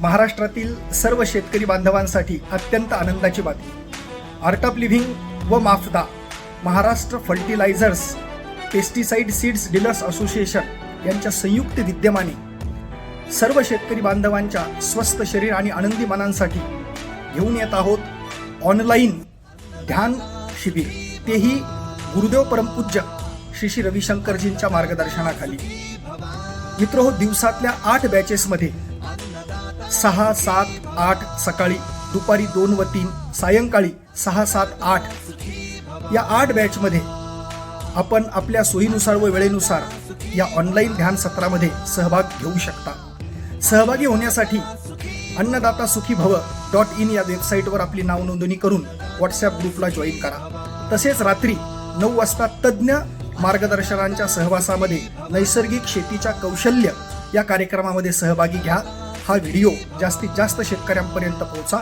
महाराष्ट्रातील सर्व शेतकरी बांधवांसाठी अत्यंत आनंदाची बातमी. आर्ट ऑफ लिव्हिंग व Mafda Maharashtra fertilisers pesticide seeds dealers association यांच्या संयुक्त विद्यमाने सर्व शेतकरी बांधवांच्या स्वस्त शरीर आणि आनंदी मनांसाठी घेऊन येत आहोत ऑनलाईन ध्यान शिबिर. तेही गुरुदेव परमपूज्य श्री श्री रविशंकरजींच्या मार्गदर्शनाखाली. मित्र हो दिवसातल्या आठ बॅचेसमध्ये सहा सात आठ सकाळी दुपारी दोन व तीन सायंकाळी सहा सात आठ. या आठ बॅचमध्ये आपण आपल्या सोयीनुसार व वेळेनुसार या ऑनलाईन ध्यान सत्रामध्ये सहभाग घेऊ शकता. सहभागी होण्यासाठी अन्नदाता सुखी भव डॉट इन या वेबसाईटवर आपली नाव नोंदणी करून व्हॉट्सॲप ग्रुपला जॉईन करा. तसेच रात्री नऊ वाजता तज्ज्ञ मार्गदर्शकांच्या सहवासामध्ये नैसर्गिक शेतीच्या कौशल्य या कार्यक्रमामध्ये सहभागी घ्या. हा व्हिडिओ जास्तीत जास्त शेतकऱ्यांपर्यंत पोहोचा.